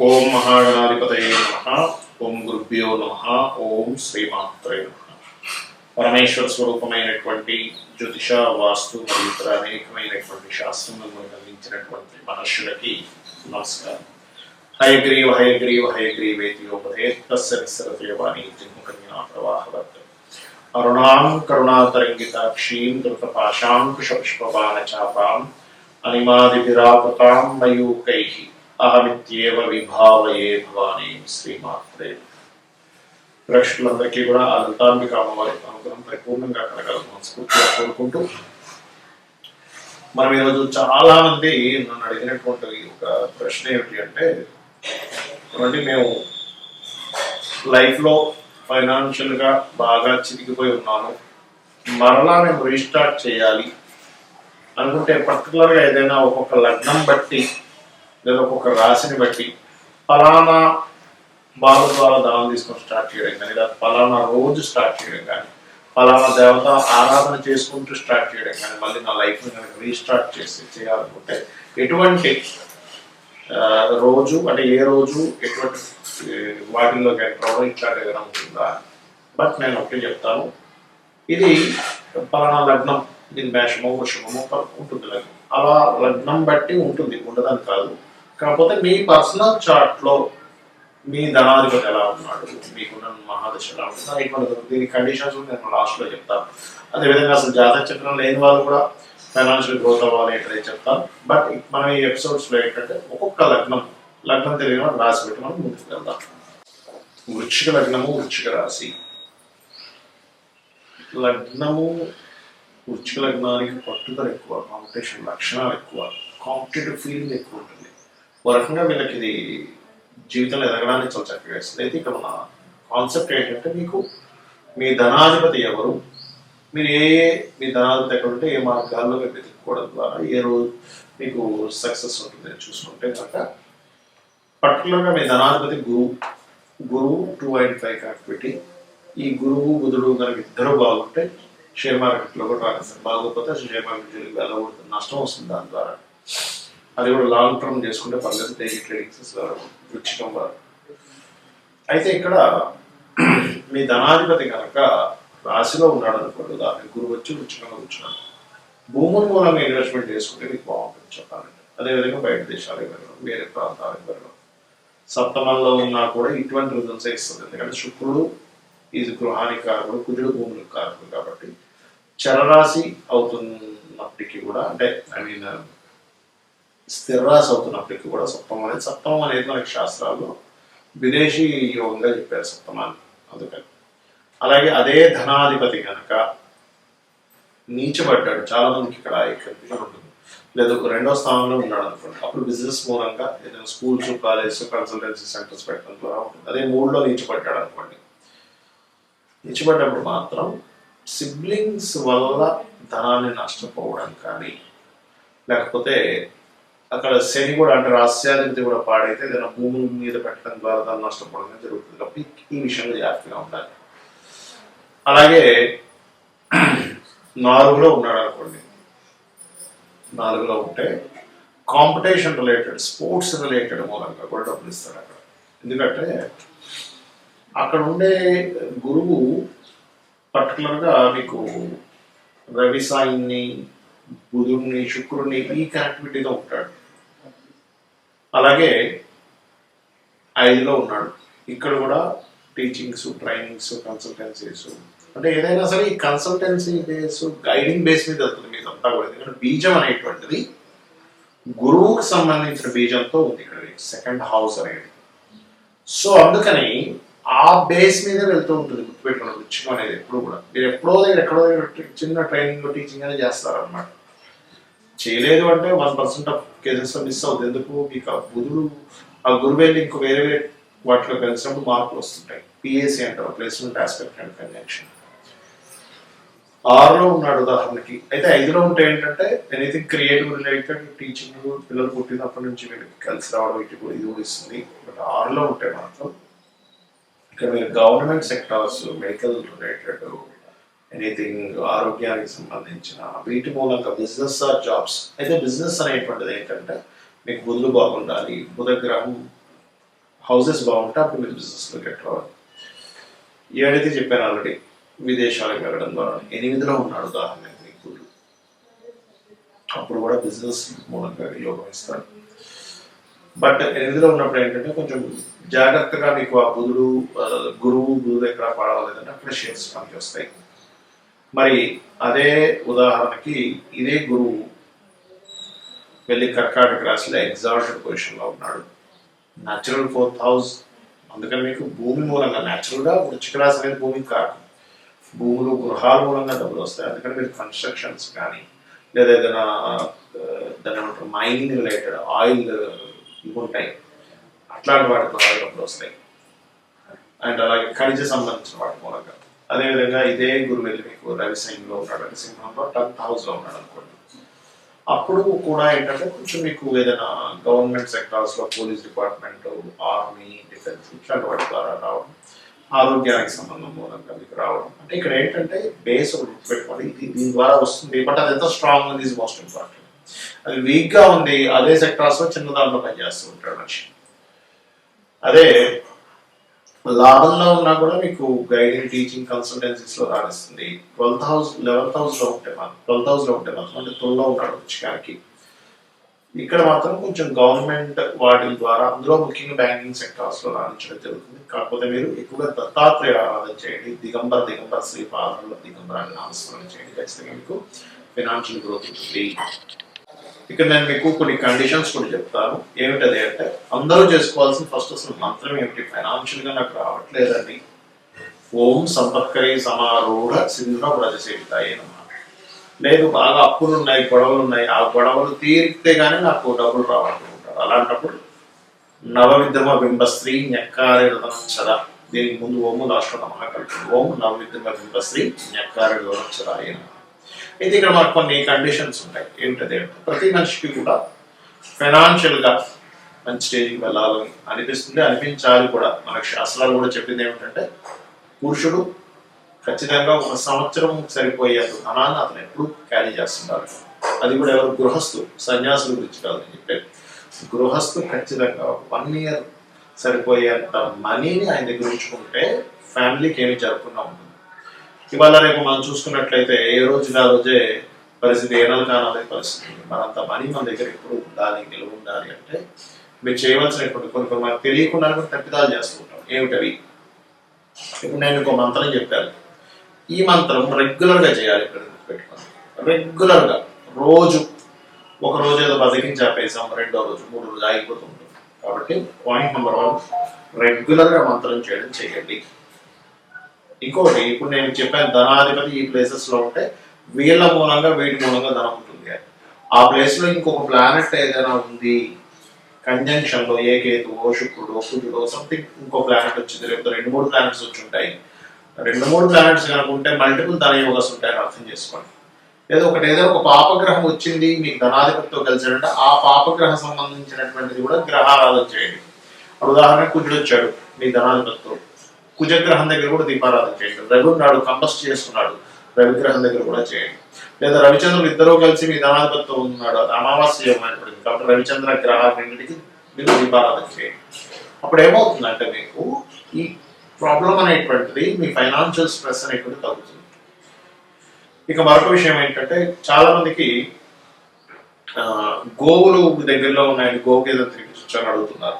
ఓం మహాగణాధిపతయే నమ ఓం గురుభ్యో నమ ఓం శ్రీమాత్రే నమ పరమేశ్వర స్వరూపమైనటువంటి జ్యోతిష వాస్తు మరియు ఇతర అనేకమైనటువంటి శాస్త్రములను మనకు అందించినటువంటి మహర్షులకి నమస్కారం హయగ్రీవ హయగ్రీవ హయగ్రీవేతియోపదే తస్య నిస్సరతయవాణి జిహ్మకన్యా ప్రవాహవత్ అరుణాం కరుణాతరంగితాక్షీం ధృతపాశాంకుశపుష్పబాణచాపాం అనిమాదిభిరావృతాం మయూకైః అహమిత్యేవ విభావయే భవానీ శ్రీమాత్రే. ప్రేక్షకులందరికీ కూడా ఆ లలితాంబిక అమ్మవారి అనుగ్రహం పరిపూర్ణంగా కలగాలని మనస్ఫూర్తిగా కోరుకుంటూ మనం ఈరోజు చాలా మంది నన్ను అడిగినటువంటి ఒక ప్రశ్న ఏమిటి అంటే ఏమంటే మేము లైఫ్లో ఫైనాన్షియల్గా బాగా చిరిగిపోయి ఉన్నాను మరలా మేము రీస్టార్ట్ చేయాలి అనుకుంటే పర్టికులర్గా ఏదైనా ఒక్కొక్క లగ్నం బట్టి లేదా ఒక్కొక్క రాశిని బట్టి ఫలానా బాల ద్వారా దానం తీసుకొని స్టార్ట్ చేయడం కానీ లేదా ఫలానా రోజు స్టార్ట్ చేయడం కానీ ఫలానా దేవత ఆరాధన చేసుకుంటూ స్టార్ట్ చేయడం కానీ మళ్ళీ నా లైఫ్ని కనుక రీస్టార్ట్ చేసి చేయాలనుకుంటే ఎటువంటి రోజు అంటే ఏ రోజు ఎటువంటి వాటిల్లో కానీ ఎంటర్ ఏదైనా ఉంటుందా? బట్ నేను ఒకటి చెప్తాను. ఇది పలానా లగ్నం దీని మేషమో వృషమో ఉంటుంది లగ్నం. అలా లగ్నం బట్టి ఉంటుంది ఉండదని కాదు. కాకపోతే మీ పర్సనల్ చార్ట్లో మీ ధనాధిపతి ఎలా ఉన్నాడు? మీకున్న మహాదశ ఎలా ఉంటుందో ఇటువంటి దీని కండిషన్స్ నేను లాస్ట్లో చెప్తాను అదేవిధంగా అసలు జాతక చక్రం లేని వాళ్ళు కూడా ఫైనాన్షియల్ గ్రోత్ అవ్వాలి ఏంటనే చెప్తాను బట్ మనం ఈ ఎపిసోడ్స్లో ఏంటంటే ఒక్కొక్క లగ్నం లగ్నం తెలియని వాళ్ళు రాసి పెట్టి మనం ముందుకు వెళ్దాం. వృక్షిక లగ్నము వృక్షిక రాశి. లగ్నము వృక్షిక లగ్నానికి పట్టుదల ఎక్కువ కాంపిటీషన్ లక్షణాలు ఎక్కువ కాంపిటేటివ్ ఫీలింగ్ ఎక్కువ ఉంటుంది. ఓ రకంగా వీళ్ళకి ఇది జీవితంలో ఎదగడానికి చాలా చక్కగా ఇస్తుంది అయితే ఇక్కడ మన కాన్సెప్ట్ ఏంటంటే మీకు మీ ధనాధిపతి ఎవరు? మీరు ఏ ఏ మీ ధనాధిపతి ఎక్కడ ఉంటే ఏ మార్గాల్లో మీరు వెతుక్కోవడం ద్వారా ఏ రోజు మీకు సక్సెస్ ఉంటుంది చూసుకుంటే కనుక పర్టికులర్గా మీ ధనాధిపతి గురువు గురువు టూ అండ్ ఫైవ్ కనెక్టివిటీ ఈ గురువు బుధుడు కనుక ఇద్దరు బాగుంటే షేర్ మార్కెట్లో కూడా రాస్తారు బాగోకపోతే షేర్ మార్కెట్ జోలికి వెళ్ళకూడదు నష్టం వస్తుంది దాని ద్వారా. అది కూడా లాంగ్ టర్మ్ చేసుకుంటే పర్లేదు డైలీ ట్రేడింగ్స్ వృచ్చికం వారు అయితే ఇక్కడ మీ ధనాధిపతి కనుక రాశిలో ఉన్నాడు అనుకోండి దాని గురువు వచ్చి వృచ్చికంగా కూర్చున్నాను భూముల మూలంగా ఇన్వెస్ట్మెంట్ చేసుకుంటే మీకు బాగుంటుంది చెప్పాలంటే. అదేవిధంగా బయట దేశాలకు వెళ్ళడం వేరే ప్రాంతాలకు వెళ్ళడం. సప్తమంలో ఉన్నా కూడా ఇటువంటి రిజల్ట్స్ ఇస్తుంది? ఎందుకంటే శుక్రుడు ఇది గృహానికి కారకుడు కుజుడు భూములకు కారకుడు కాబట్టి చరరాశి అవుతున్నప్పటికీ కూడా అంటే ఐ మీన్ uh, స్థిరరాశి అవుతున్నప్పటికీ కూడా సప్తమం అనేది సప్తమం అనేది మనకి శాస్త్రాల్లో విదేశీ యోగంగా చెప్పారు సప్తమాన్ని అందుకని. అలాగే అదే ధనాధిపతి కనుక నీచబడ్డాడు. చాలా మందికి ఇక్కడ కన్ఫ్యూజన్ ఉంటుంది. లేదు రెండో స్థానంలో ఉన్నాడు అనుకోండి. అప్పుడు బిజినెస్ మూలంగా ఏదైనా స్కూల్స్ కాలేజెస్ కన్సల్టెన్సీ సెంటర్స్ పెట్టడం ద్వారా ఉంటుంది. అదే మూడులో నీచబడ్డాడు అనుకోండి. నీచబడ్డప్పుడు మాత్రం సిబ్లింగ్స్ వల్ల ధనాన్ని నష్టపోవడం కానీ లేకపోతే అక్కడ శని కూడా అంటే రాస్యాధిపతి కూడా పాడైతే ఏదైనా భూమి మీద పెట్టడం ద్వారా దాన్ని నష్టపోవడం జరుగుతుంది. కాబట్టి ఈ విషయంలో జాగ్రత్తగా ఉండాలి. అలాగే నాలుగులో ఉన్నాడు అనుకోండి. నాలుగులో ఉంటే కాంపిటీషన్ రిలేటెడ్ స్పోర్ట్స్ రిలేటెడ్ మూలంగా కూడా డబ్బులు ఇస్తాడు అక్కడ. ఎందుకంటే అక్కడ ఉండే గురువు పర్టికులర్గా మీకు రవి సాయిని బుధుడిని శుక్రుడిని ఈ కనెక్టివిటీలో ఉంటాడు. అలాగే ఐదులో ఉన్నాడు. ఇక్కడ కూడా టీచింగ్స్ ట్రైనింగ్స్ కన్సల్టెన్సీస్ అంటే ఏదైనా సరే ఈ కన్సల్టెన్సీ బేస్ గైడింగ్ బేస్ మీద వెళ్తుంది మీదంతా కూడా. ఎందుకంటే బీజం అనేటువంటిది గురువుకు సంబంధించిన బీజంతో ఉంది ఇక్కడ. సెకండ్ హౌస్ అనేది. సో అందుకని ఆ బేస్ మీద వెళ్తూ ఉంటుంది గుర్తుపెట్టుకున్న వృచ్చికం అనేది ఎప్పుడు కూడా. మీరు ఎప్పుడో దగ్గర ఎక్కడో దగ్గర చిన్న ట్రైనింగ్ టీచింగ్ అనేది చేస్తారన్నమాట. చేయలేదు అంటే one percent of cases miss అవుతుంది. ఎందుకు? మీకు ఆ బుధుడు ఆ గురు వెళ్ళి ఇంకో వేరే వేరే వాటిలో కలిసినప్పుడు మార్పులు వస్తుంటాయి. పిఎస్సి అంటారు ప్లేస్మెంట్ ఆస్పెక్ట్ అండ్ కన్వెన్షన్ ఆరులో ఉన్నాడు ఉదాహరణకి. అయితే ఐదులో ఉంటే ఏంటంటే ఎనీథింగ్ క్రియేటివ్ రిలేటెడ్ టీచింగ్ పిల్లలు పుట్టినప్పటి నుంచి వీళ్ళకి కలిసి రావడం ఇటు ఇది కూడా ఇస్తుంది బట్ ఆరులో ఉంటే మాత్రం ఇక్కడ మీరు government sectors medical related anything ఆరోగ్యానికి సంబంధించిన వీటి మూలంగా బిజినెస్ ఆర్ జాబ్స్ అయితే బిజినెస్ అనేటువంటిది ఏంటంటే మీకు బుధులు బాగుండాలి బుధ గ్రహం హౌసెస్ బాగుంటే అప్పుడు మీరు బిజినెస్లో గెట్ రావాలి ఏడైతే చెప్పాను ఆల్రెడీ విదేశాలకు వెళ్ళడం ద్వారా ఎనిమిదిలో ఉన్నాడు ఉదాహరణకి మీకు అప్పుడు కూడా బిజినెస్ మూలంగా యోగం బట్ ఎనిమిదిలో ఉన్నప్పుడు ఏంటంటే కొంచెం జాగ్రత్తగా మీకు ఆ బుధుడు గురువు బుధుడు ఎక్కడ పడవలేదంటే అక్కడ షేర్స్ పనికి వస్తాయి మరి అదే ఉదాహరణకి ఇదే గురువు వెళ్ళి కర్కాటక రాశిలో ఎగ్జాల్టెడ్ పొజిషన్లో ఉన్నాడు. న్యాచురల్ ఫోర్త్ హౌస్ అందుకని మీకు భూమి మూలంగా న్యాచురల్గా వృచ్చిక రాశి అనేది భూమికి కాదు. భూములు గృహాల మూలంగా డబ్బులు వస్తాయి. అందుకని మీరు కన్స్ట్రక్షన్స్ కానీ లేదా ఏదైనా దాని ఏమంటారు మైనింగ్ రిలేటెడ్ ఆయిల్ ఇవి ఉంటాయి. అట్లాంటి వాటి ద్వారా డబ్బులు వస్తాయి. అండ్ అలాగే ఖనిజ సంబంధించిన వాటి మూలంగా. అదేవిధంగా ఇదే గురువు వెళ్ళి మీకు రవిసింహంలో ఉన్నాడు. రవిసింహంలో టెన్త్ హౌస్లో ఉన్నాడు అనుకోండి. అప్పుడు కూడా ఏంటంటే కొంచెం మీకు ఏదైనా గవర్నమెంట్ సెక్టార్స్లో పోలీస్ డిపార్ట్మెంట్ ఆర్మీ డిఫెన్స్ ఇట్లాంటి వాటి ద్వారా రావడం ఆరోగ్యానికి సంబంధం మూలంగా మీకు రావడం. అంటే ఇక్కడ ఏంటంటే బేస్ ఒకటి పెట్టుకోండి ఇది దీని ద్వారా వస్తుంది బట్ అది ఎంత స్ట్రాంగ్ ఉంది ఈజ్ మోస్ట్ ఇంపార్టెంట్ అది వీక్గా ఉంది అదే సెక్టార్స్లో చిన్న దాంట్లో పనిచేస్తూ ఉంటాడు మనిషి. అదే లాభంలో ఉన్నా కూడా మీకు గైడింగ్ టీచింగ్ కన్సల్టెన్సీస్లో రాణిస్తుంది. ట్వెల్త్ హౌస్ లెవెన్త్ హౌస్లో ఉంటే మాత్రం ట్వెల్త్ హౌస్లో ఉంటే మాత్రం అంటే తుల్లో ఉంటాడు రుచికానికి ఇక్కడ మాత్రం కొంచెం గవర్నమెంట్ వాటి ద్వారా అందులో ముఖ్యంగా బ్యాంకింగ్ సెక్టార్స్లో రాణించడం జరుగుతుంది. కాకపోతే మీరు ఎక్కువగా దత్తాత్రేయ ఆరాధన చేయండి దిగంబర దిగంబర శ్రీ పాదంలో దిగంబరాన్ని నామస్మరణ చేయండి. ఖచ్చితంగా మీకు ఫినాన్షియల్ గ్రోత్ ఉంటుంది. ఇక్కడ నేను మీకు కొన్ని కండిషన్స్ కూడా చెప్తాను. ఏమిటది అంటే అందరూ చేసుకోవాల్సిన ఫస్ట్ అసలు మంత్రం ఏమిటి? ఫైనాన్షియల్గా నాకు రావట్లేదండి. ఓం సంపత్కరి సమారూఢ సింధున ప్రజసేవితాయి లేదు బాగా అప్పులు ఉన్నాయి గొడవలు ఉన్నాయి. ఆ గొడవలు తీరితే గానీ నాకు డబ్బులు రావాలనుకుంటారు. అలాంటప్పుడు నవవిద్యమ బింబశ్రీ నెక్కారి రథనం చద దీనికి ముందు ఓము లాస్ట్ నమః ఓం నవవిద్యమ బింబశ్రీ నెక్కారి రథనం చద అయిన అయితే ఇక్కడ మాకు కొన్ని కండిషన్స్ ఉంటాయి. ఏంటది ప్రతి మనిషికి కూడా ఫైనాన్షియల్గా మంచి స్టేజ్కి వెళ్ళాలని అనిపిస్తుంది. అనిపించాలి కూడా. మనకు శాస్త్రాలు కూడా చెప్పింది ఏమిటంటే పురుషుడు ఖచ్చితంగా ఒక సంవత్సరం సరిపోయే ధనాన్ని అతను ఎప్పుడు క్యారీ చేస్తుంటారు అది కూడా ఎవరు? గృహస్థు సన్యాసుల గురించి కాదు నేను గృహస్థు ఖచ్చితంగా వన్ ఇయర్ సరిపోయేంత మనీని ఆయన దగ్గర ఉంచుకుంటే ఫ్యామిలీకి ఏమి జరగకుండా ఉంటుంది. ఇవాళ రేపు మనం చూసుకున్నట్లయితే ఏ రోజు ఆ రోజే పరిస్థితి ఏనాలు కానాలే పరిస్థితి. మనంత మనీ మన దగ్గర ఎప్పుడు ఉండాలి నిలువ ఉండాలి అంటే మీరు చేయవలసినటువంటి కొన్ని కొన్ని మనకు తెలియకుండా కూడా తప్పిదాలు చేస్తూ ఉంటాం. ఏమిటవి? ఇప్పుడు నేను ఇంకో మంత్రం చెప్పాను. ఈ మంత్రం రెగ్యులర్గా చేయాలి ఇక్కడ పెట్టుకోండి రెగ్యులర్గా రోజు ఒక రోజు ఏదో బతికించి ఆపేసాం రెండో రోజు మూడు రోజు ఆగిపోతుంది కాబట్టి పాయింట్ నెంబర్ వన్ రెగ్యులర్గా మంత్రం చేయడం చేయండి. ఇంకోటి ఇప్పుడు నేను చెప్పాను ధనాధిపతి ఈ ప్లేసెస్లో ఉంటే వీళ్ళ మూలంగా వీటి మూలంగా ధనం ఉంటుంది. ఆ ప్లేస్లో ఇంకొక ప్లానెట్ ఏదైనా ఉంది కంజంక్షన్లో ఏ కేతువో శుక్రుడో కుజుడో సంథింగ్ ఇంకో ప్లానెట్ వచ్చింది లేకపోతే రెండు మూడు ప్లానెట్స్ వచ్చి ఉంటాయి. రెండు మూడు ప్లానెట్స్ కనుక ఉంటే మల్టిపుల్ ధన యోగస్ ఉంటాయని అర్థం చేసుకోండి. లేదా ఒకటి ఏదైనా ఒక పాపగ్రహం వచ్చింది మీకు ధనాధిపతితో కలిసాడంటే ఆ పాపగ్రహ సంబంధించినటువంటిది కూడా గ్రహారాధన చేయండి. ఉదాహరణకు కుజుడు వచ్చాడు మీ ధనాధిపతితో. కుజగ్రహం దగ్గర కూడా దీపారాధన చేయండి. రఘు నాడు కంబస్ట్ చేస్తున్నాడు రవిగ్రహం దగ్గర కూడా చేయండి. లేదా రవిచంద్రులు ఇద్దరూ కలిసి మీ ధనాధిపత్యం ఉన్నాడు. అది అమావాస్య యోగం కాబట్టి రవిచంద్ర గ్రహాలన్నింటికి రెండింటికి మీరు దీపారాధన చేయండి. అప్పుడు ఏమవుతుందంటే మీకు ఈ ప్రాబ్లం అనేటువంటిది మీ ఫైనాన్షియల్ స్ట్రెస్ అనేటువంటిది తగ్గుతుంది. ఇక మరొక విషయం ఏంటంటే చాలా మందికి గోవులు మీ దగ్గరలో ఉన్నాయని గోవు ఏదో తిరిగి అడుగుతున్నారు.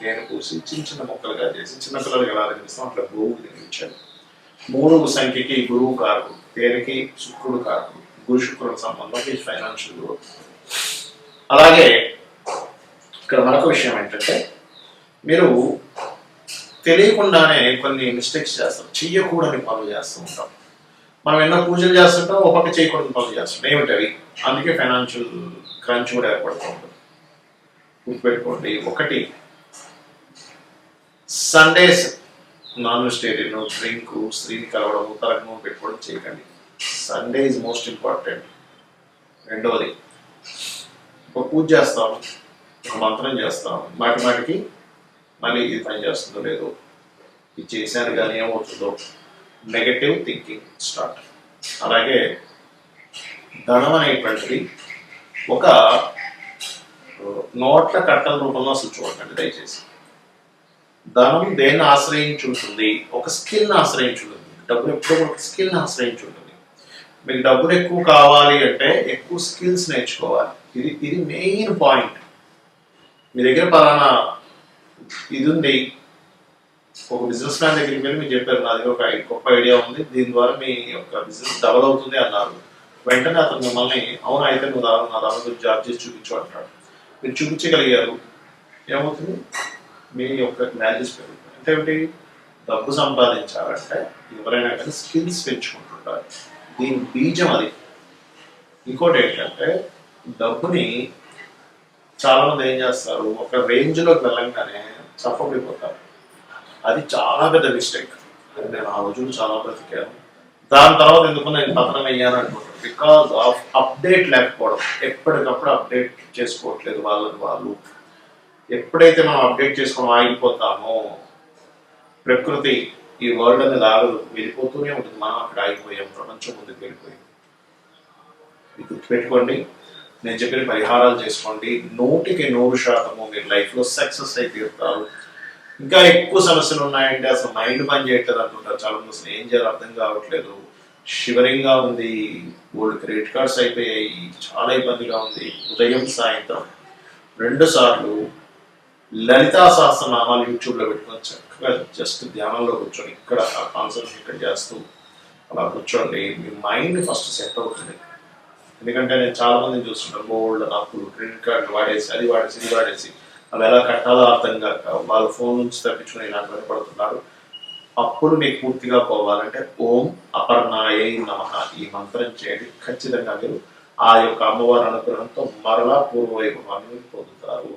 తేనె పూసి చిన్న చిన్న మొక్కలుగా చేసి చిన్న పిల్లలకి ఎలా తినిపిస్తాం అట్లా గోవుకి తినిపించాలి మూడు సంఖ్యకి గురువు కారకుడు తేనెకి శుక్రుడు కారకుడు గురు శుక్రుడు సంబంధం ఈ ఫైనాన్షియల్ గ్రోత్ అలాగే ఇక్కడ మరొక విషయం ఏంటంటే మీరు తెలియకుండానే కొన్ని మిస్టేక్స్ చేస్తాం చెయ్యకూడని పనులు చేస్తూ ఉంటాం. మనం ఎన్నో పూజలు చేస్తుంటాం ఒక పక్క చేయకూడని పనులు చేస్తుంటాం. ఏమిటవి? అందుకే ఫైనాన్షియల్ క్రంచ్ కూడా ఏర్పడుతూ ఉంటుంది. గుర్తుపెట్టుకోండి ఒకటి సండేస్ నాన్ వెజిటేరియన్ డ్రింక్ స్త్రీని కలవడం తలకు పెట్టుకోవడం చేయకండి. సండే ఈజ్ మోస్ట్ ఇంపార్టెంట్ రెండవది ఒక పూజ చేస్తాం ఒక మంత్రం చేస్తాం. మాటి మాటికి మళ్ళీ ఇది పని చేస్తుందో లేదో ఇది చేశాను కానీ ఏమవుతుందో నెగటివ్ థింకింగ్ స్టార్ట్ అలాగే ధనం అనేటువంటిది ఒక నోట్ల కట్టల రూపంలో అసలు చూడకండి దయచేసి. ధనం దేన్ని ఆశ్రయించుంటుంది? ఒక స్కిల్ని ఆశ్రయించుంటుంది. డబ్బు డబ్బులు ఎప్పుడూ ఒక స్కిల్ని ఆశ్రయించుంటుంది. మీకు డబ్బులు ఎక్కువ కావాలి అంటే ఎక్కువ స్కిల్స్ నేర్చుకోవాలి. ఇది ఇది మెయిన్ పాయింట్. మీ దగ్గర పలానా ఇది ఉంది. ఒక బిజినెస్ మ్యాన్ దగ్గరికి వెళ్ళి మీరు చెప్పారు నా దగ్గర ఒక గొప్ప ఐడియా ఉంది. దీని ద్వారా మీ యొక్క బిజినెస్ డబల్ అవుతుంది అన్నారు. వెంటనే అతను మిమ్మల్ని అవును అయితే నువ్వు నా దాని జాబ్ చేసి చూపించు అంటాడు. మీరు చూపించగలిగారు. ఏమవుతుంది? మీ యొక్క వాల్యూస్ పెరుగుతాయి. అంటే ఏమిటి డబ్బు సంపాదించాలంటే ఎవరైనా కానీ స్కిల్స్ పెంచుకుంటుంటారు దీని బీజం అది. ఇంకోటి ఏంటంటే డబ్బుని చాలామంది ఏం చేస్తారు? ఒక రేంజ్లోకి వెళ్ళంగానే చప్పబడిపోతారు అది చాలా పెద్ద మిస్టేక్ అది నేను ఆ రోజులు చాలా బ్రతికాను. దాని తర్వాత ఎందుకు నేను పతనం అయ్యాను అనుకుంటాను బికాస్ ఆఫ్ అప్డేట్ లేకపోవడం. ఎప్పటికప్పుడు అప్డేట్ చేసుకోవట్లేదు వాళ్ళని వాళ్ళు. ఎప్పుడైతే మనం అప్డేట్ చేసుకుని ఆగిపోతామో ప్రకృతి ఈ వరల్డ్ అనేది ఆగదు వెళ్ళిపోతూనే ఉంటుంది. మనం అక్కడ ఆగిపోయాం ప్రపంచం ముందుకు వెళ్ళిపోయింది. గుర్తుపెట్టుకోండి. నేను చెప్పిన పరిహారాలు చేసుకోండి. నూటికి నూరు శాతము మీరు లైఫ్లో సక్సెస్ అయి తీరుతారు. ఇంకా ఎక్కువ సమస్యలు ఉన్నాయంటే అసలు మైండ్ పని చేయట్లేదు అనుకుంటారు చాలా మంది అసలు ఏం చేయాలో అర్థం కావట్లేదు. షివరింగ్గా ఉంది. గోల్డ్ క్రెడిట్ కార్డ్స్ అయిపోయాయి. చాలా ఇబ్బందిగా ఉంది. ఉదయం సాయంత్రం రెండు సార్లు లలితా సహస్రనామాలు యూట్యూబ్లో పెట్టుకొని చక్కగా జస్ట్ ధ్యానంలో కూర్చొని ఇక్కడ కాన్సన్ట్రేట్ చేస్తూ అలా కూర్చోండి. మీ మైండ్ ఫస్ట్ సెట్ అవుతుంది. ఎందుకంటే నేను చాలా మందిని చూస్తుంటాను. గోల్డ్ అప్పులు క్రెడిట్ కార్డు వాడేసి అది వాడేసి ఇది వాడేసి. అవి ఎలా కట్టాలో అర్థం కాక వాళ్ళ ఫోన్ నుంచి తప్పించుకుని ఇలా భయపడుతున్నారు అప్పుడు మీకు పూర్తిగా పోవాలంటే ఓం అపర్ణాయే నమ. ఈ మంత్రం చేయండి. ఖచ్చితంగా మీరు ఆ యొక్క అమ్మవారి అనుగ్రహంతో మరలా పూర్వవైభవాన్ని పొందుతారు.